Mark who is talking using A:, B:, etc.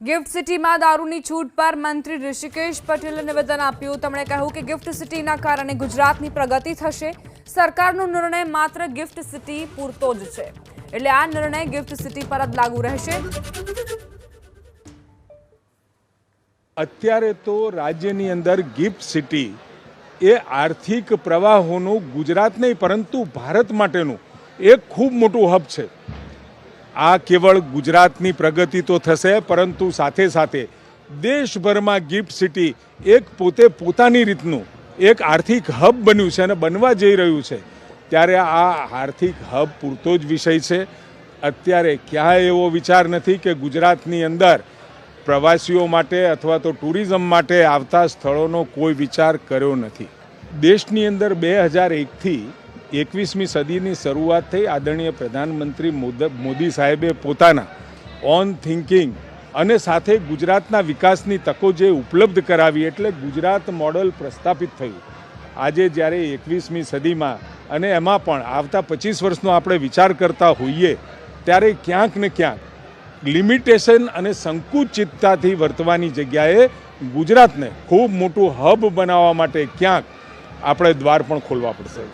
A: Gift સિટીમાં દારૂની છૂટ પર મંત્રી ઋષિકેશ પટેલે નિવેદન આપ્યું. તેમણે કહ્યું કે ગિફ્ટ સિટીના કારણે ગુજરાતની પ્રગતિ થશે. સરકારનો નિર્ણય માત્ર ગિફ્ટ સિટી પૂરતો જ છે. એટલે આ નિર્ણય ગિફ્ટ સિટી પર જ લાગુ રહેશે.
B: અત્યારે તો રાજ્યની અંદર ગિફ્ટ સિટી એ આર્થિક પ્રવાહોનું ગુજરાત નહીં, પરંતુ ભારત માટેનું એક ખૂબ મોટું હબ છે. આ કેવળ ગુજરાતની પ્રગતિ તો થશે, પરંતુ સાથે સાથે દેશભરમાં ગિફ્ટ સિટી એક પોતે પોતાની રીતનું એક આર્થિક હબ બન્યું છે અને બનવા જઈ રહ્યું છે. ત્યારે આ આર્થિક હબ પૂરતો જ વિષય છે. અત્યારે ક્યાંય એવો વિચાર નથી કે ગુજરાતની અંદર પ્રવાસીઓ માટે અથવા તો ટુરિઝમ માટે આવતા સ્થળોનો કોઈ વિચાર કર્યો નથી. દેશની અંદર બે હજાર એકથી એકવીસમી સદીની શરૂઆત થઈ આદરણીય પ્રધાનમંત્રી મોદ- સાહેબે પોતાના ઓન થિંકિંગ અને સાથે ગુજરાતના વિકાસની તકો જે ઉપલબ્ધ કરાવી એટલે ગુજરાત મોડલ પ્રસ્થાપિત થયું. આજે જ્યારે એકવીસમી સદીમાં અને એમાં પણ આવતા પચીસ વર્ષનો આપણે વિચાર કરતા હોઈએ, ત્યારે ક્યાંક ને ક્યાંક લિમિટેશન અને સંકુચિતતાથી વર્તવાની જગ્યાએ ગુજરાતને ખૂબ મોટું હબ બનાવવા માટે ક્યાંક આપણે દ્વાર પણ ખોલવા પડશે.